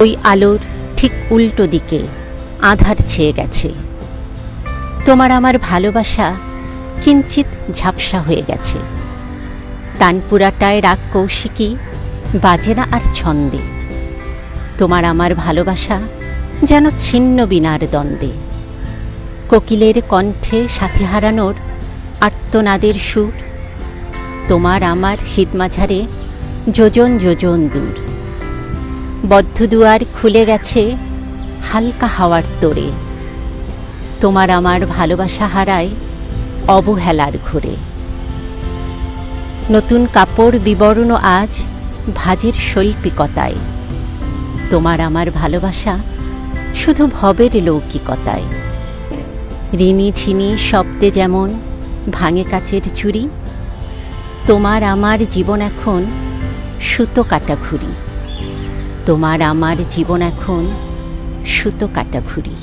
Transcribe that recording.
ওই আলোর ঠিক উল্টো দিকে আধার ছেয়ে গেছে। তোমার আমার ভালোবাসা কিঞ্চিত ঝাপসা হয়ে গেছে। তানপুরাটায় রাগ কৌশিকী, বাজে না আর ছন্দে। তোমার আমার ভালোবাসা যেন ছিন্ন বিনার দ্বন্দ্বে। কোকিলের কণ্ঠে সাথী হারানোর আর্তনাদের সুর। তোমার আমার হিদমাঝারে যোজন যোজন দূর। বদ্ধ দুয়ার খুলে গেছে হালকা হাওয়ার তোড়ে তোমার আমার ভালোবাসা হারায় অবহেলার ঘুরে। নতুন কাপড় বিবর্ণ আজ ভাজের শৈল্পিকতায়। তোমার আমার ভালোবাসা শুধু ভবের লৌকিকতায়। ঋণী ঝিনি শব্দে যেমন ভাঙে কাচের চুরি, তোমার আমার জীবন এখন সুতো কাটা ঘুরি। তোমার আমার জীবন এখন সুতো কাটা ঘুরি।